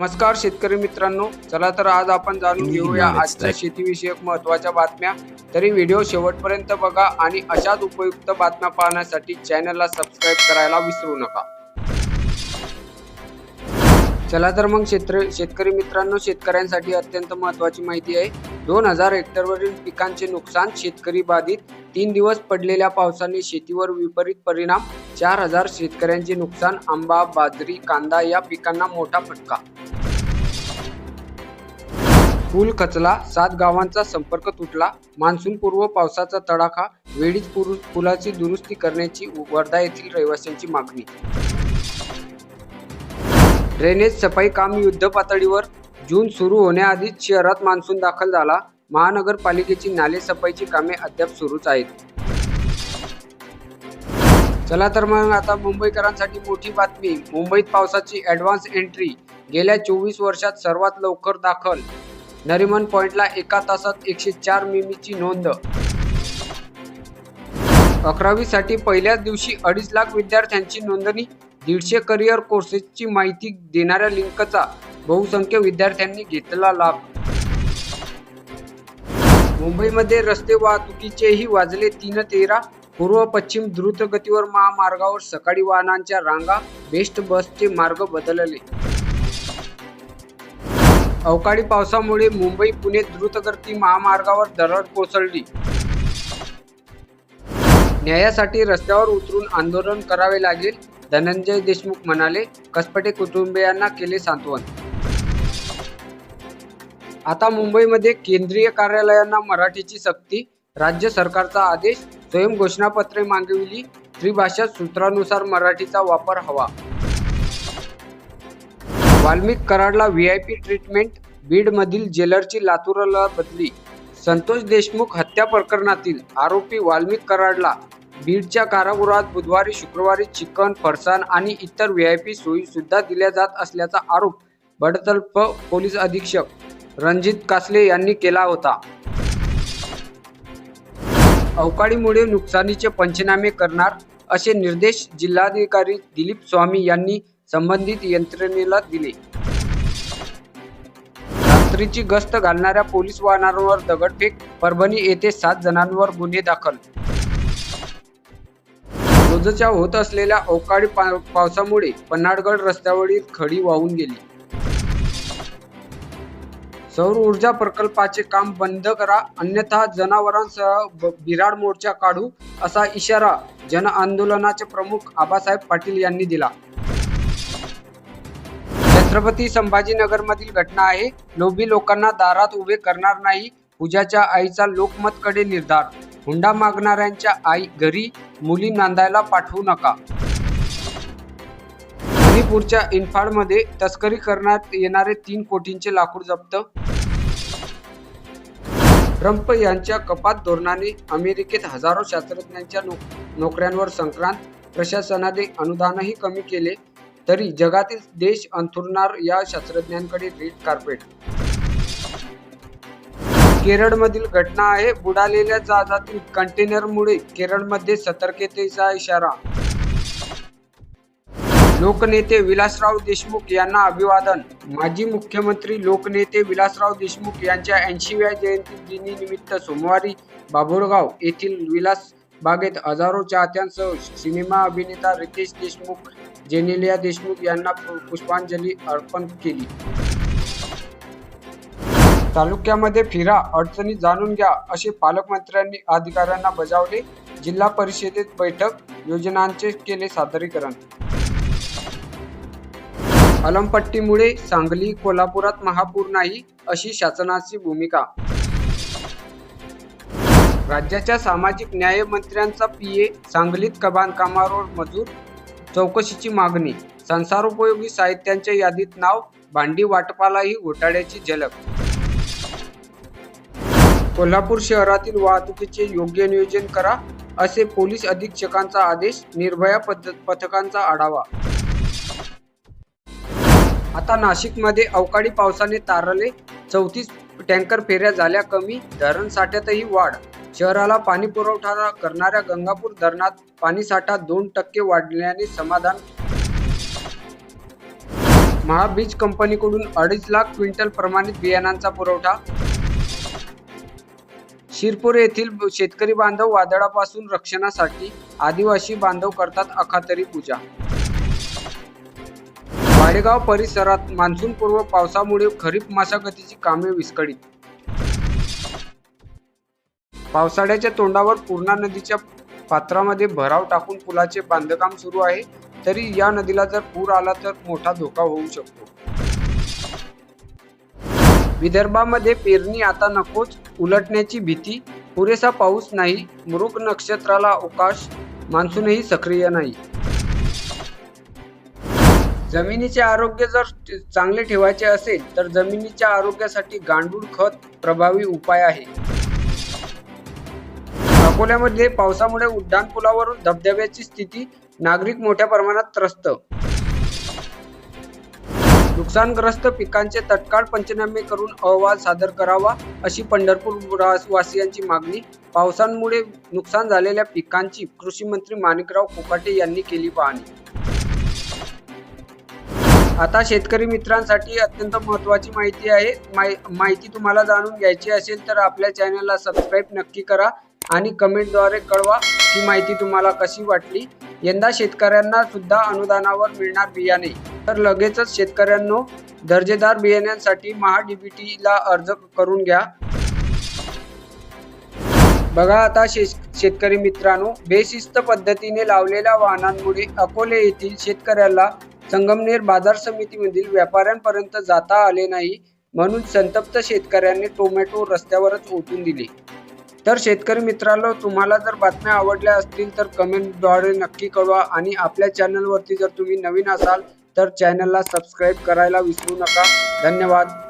नमस्कार शेतकरी मित्रांनो. चला तर आज आपण जाणून घेऊया आजच्या शेतीविषयक महत्त्वाच्या बातम्या. तरी व्हिडिओ शेवटपर्यंत बघा आणि अशाच उपयुक्त बातम्या पाहण्यासाठी चॅनलला सबस्क्राईब करायला विसरू नका. चला तर मग शेतकरी मित्रांनो शेतकऱ्यांसाठी अत्यंत महत्त्वाची माहिती आहे. दोन हजार हेक्टरवरील पिकांचे नुकसान शेतकरी बाधित तीन दिवस पडलेल्या पावसाने शेतीवर विपरीत परिणाम चार हजार शेतकऱ्यांचे नुकसान आंबा बाजरी कांदा या पिकांना मोठा फटका. पूल खचला सात गावांचा संपर्क तुटला मान्सून पूर्व पावसाचा तडाखा वेळीच पुलाची दुरुस्ती करण्याची वर्धा येथील रहिवाशांची मागणी. ड्रेनेज सफाई काम युद्ध पातळीवर जून सुरू होण्याआधीच शहरात मान्सून दाखल झाला. महानगरपालिकेची नाले सफाईची कामे अद्याप सुरूच आहेत. चला तर मग आता मुंबईकरांसाठी मोठी बातमी. मुंबईत पावसाची ॲडव्हान्स एंट्री गेल्या चोवीस वर्षात सर्वात लवकर दाखल. नरिमन पॉइंटला एका तासात एकशे चार मिमीची नोंद. अकरावीसाठी पहिल्याच दिवशी अडीच लाख विद्यार्थ्यांची नोंदणी. दीडशे करिअर कोर्सेसची माहिती देणाऱ्या लिंकचा बहुसंख्य विद्यार्थ्यांनी घेतला लाभ. मुंबईमध्ये रस्ते वाहतुकीचेही वाजले तीन तेरा पूर्व पश्चिम द्रुतगतीवर महामार्गावर सकाळी वाहनांच्या रांगा बेस्ट बसचे मार्ग बदलले. अवकाळी पावसामुळे मुंबई पुणे द्रुतगती महामार्गावर दरड कोसळली. न्यायासाठी रस्त्यावर उतरून आंदोलन करावे लागेल धनंजय देशमुख म्हणाले. कसपटे कुटुंबियांना केले सांत्वन. आता मुंबईमध्ये केंद्रीय कार्यालयांना मराठीची सक्ती राज्य सरकारचा आदेश स्वयं घोषणापत्रे मागविली त्रिभाषा सूत्रानुसार मराठीचा वापर हवा. वाल्मिक कराडला व्ही आय पी ट्रीटमेंट बीडमधील जेलरची लातूरला बदली. संतोष देशमुख हत्या प्रकरणातील आरोपी वाल्मिक कराडला बीडच्या कारागृहात बुधवारी शुक्रवारी चिकन फरसाण आणि इतर व्ही आय पी सोयीसुद्धा दिल्या जात असल्याचा आरोप बडतर्फ पोलीस अधीक्षक रणजित कासले यांनी केला होता. अवकाळीमुळे नुकसानीचे पंचनामे करणार असे निर्देश जिल्हाधिकारी दिलीप स्वामी यांनी संबंधित यंत्रणेला दिले. रात्रीची गस्त घालणाऱ्या पोलीस वाहनांवर दगडफेक परभणी येथे सात जणांवर गुन्हे दाखल. रोजच्या होत असलेल्या अवकाळी पावसामुळे पन्हाळगड रस्त्यावरील खडी वाहून गेली. सौर ऊर्जा प्रकल्पाचे काम बंद करा अन्यथा जनावरांसह बिराड मोर्चा काढू असा इशारा जन आंदोलनाचे प्रमुख आबासाहेब पाटील यांनी दिला. छत्रपती संभाजीनगरमधील घटना आहे. लोभी लोकांना दारात उभे करणार नाही पूजाच्या आईचा लोकमतकडे निर्धार. हुंडा मागणाऱ्यांच्या आई घरी मुली नांदायला पाठवू नका. मणिपूरच्या इन्फाळमध्ये तस्करी करण्यात येणारे तीन कोटींचे लाकूड जप्त. ट्रम्प यांच्या कपात धोरणाने अमेरिकेत हजारो शास्त्रज्ञांच्या नोकऱ्यांवर संक्रांत प्रशासनाने अनुदानही कमी केले तरी जगातील देश अंथुरणार या शास्त्रज्ञांकडे रेड कार्पेट. केरळमधील घटना आहे बुडालेल्या जहाजातील कंटेनरमुळे केरळमध्ये सतर्कतेचा इशारा. लोकनेते विलासराव देशमुख यांना अभिवादन. माजी मुख्यमंत्री लोकनेते विलासराव देशमुख यांच्या ऐंशीव्या जयंती दिनीनिमित्त सोमवारी बाभुळगाव येथील विलास बागेत हजारो चाहत्यांसह सिनेमा अभिनेता रितेश देशमुख जेनेलिया देशमुख यांना पु- पुष्पांजली अर्पण केली. तालुक्यामध्ये फिरा अडचणी जाणून घ्या असे पालकमंत्र्यांनी अधिकाऱ्यांना बजावले. जिल्हा परिषदेत बैठक योजनांचे केले सादरीकरण. अलमपट्टीमुळे सांगली कोल्हापुरात महापूर नाही अशी शासनाची भूमिका. राज्याच्या सामाजिक न्याय मंत्र्यांचा पीए सांगलीत कबांधकामावर मजूर. चौकशीची मागणी संसारोपयोगी साहित्यांच्या यादीत नाव भांडी वाटपालाही घोटाळ्याची झलक. कोल्हापूर शहरातील वाहतुकीचे योग्य नियोजन करा असे पोलीस अधीक्षकांचा आदेश निर्भया पद्धत पथकांचा आढावा. आता नाशिकमध्ये अवकाळी पावसाने तारले. चौतीस टँकर फेऱ्या झाल्या. कमी धरण साठ्यातही वाढ. शहराला पाणी पुरवठा करणाऱ्या गंगापूर धरणात पाणी साठा दोन टक्के वाढल्याने समाधान. महाबीज कंपनीकडून अडीच लाख क्विंटल प्रमाणित बियाणांचा पुरवठा. शिरपूर येथील शेतकरी बांधव वादळापासून रक्षणासाठी आदिवासी बांधव करतात अखातरी पूजा. माडेगाव परिसरात मान्सूनपूर्व पावसामुळे खरीप मशागतीची कामे विस्कळीत. पावसाळ्याच्या तोंडावर पूर्णा नदीच्या पात्रामध्ये भराव टाकून पुलाचे बांधकाम सुरू आहे तरी या नदीला जर पूर आला तर मोठा धोका होऊ शकतो. विदर्भामध्ये पेरणी आता नकोच उलटण्याची भीती पुरेसा पाऊस नाही मृग नक्षत्राला अवकाश मान्सूनही सक्रिय नाही. जमिनीचे आरोग्य जर चांगले ठेवायचे असेल तर जमिनीच्या आरोग्यासाठी गांडूळ खत प्रभावी उपाय आहे. अकोल्यामध्ये पावसामुळे उड्डाणपुलावरून धबधब्याची स्थिती नागरिक मोठ्या प्रमाणात त्रस्त. नुकसानग्रस्त पिकांचे तत्काळ पंचनामे करून अहवाल सादर करावा अशी पंढरपूर वासियांची मागणी. पावसांमुळे नुकसान झालेल्या पिकांची कृषी मंत्री माणिकराव कोकाटे यांनी केली पाहणी. आता शेतकरी मित्रांसाठी अत्यंत महत्त्वाची माहिती आहे. माहि- माहिती तुम्हाला जाणून घ्यायची असेल तर आपल्या चॅनलला सबस्क्राईब नक्की करा आणि कमेंटद्वारे कळवा ही माहिती तुम्हाला कशी वाटली. यंदा शेतकऱ्यांना सुद्धा अनुदानावर मिळणार बियाणे. तर लगेचच शेतकऱ्यांनो दर्जेदार बियाण्यांसाठी महा अर्ज करून घ्या. बघा आता शे शेतकरी मित्रांनो बेशिस्त पद्धतीने लावलेल्या वाहनांमुळे अकोले येथील शेतकऱ्याला संगमनेर बाजार समितीमधील व्यापाऱ्यांपर्यंत जाता आले नाही म्हणून संतप्त शेतकऱ्यांनी टोमॅटो रस्त्यावरच ओतून दिले. तर शेतकरी मित्रांनो तुम्हाला जर बातम्या आवडल्या असतील तर कमेंटद्वारे नक्की कळवा आणि आपल्या चॅनलवरती जर तुम्ही नवीन असाल तर चॅनलला सबस्क्राईब करायला विसरू नका. धन्यवाद.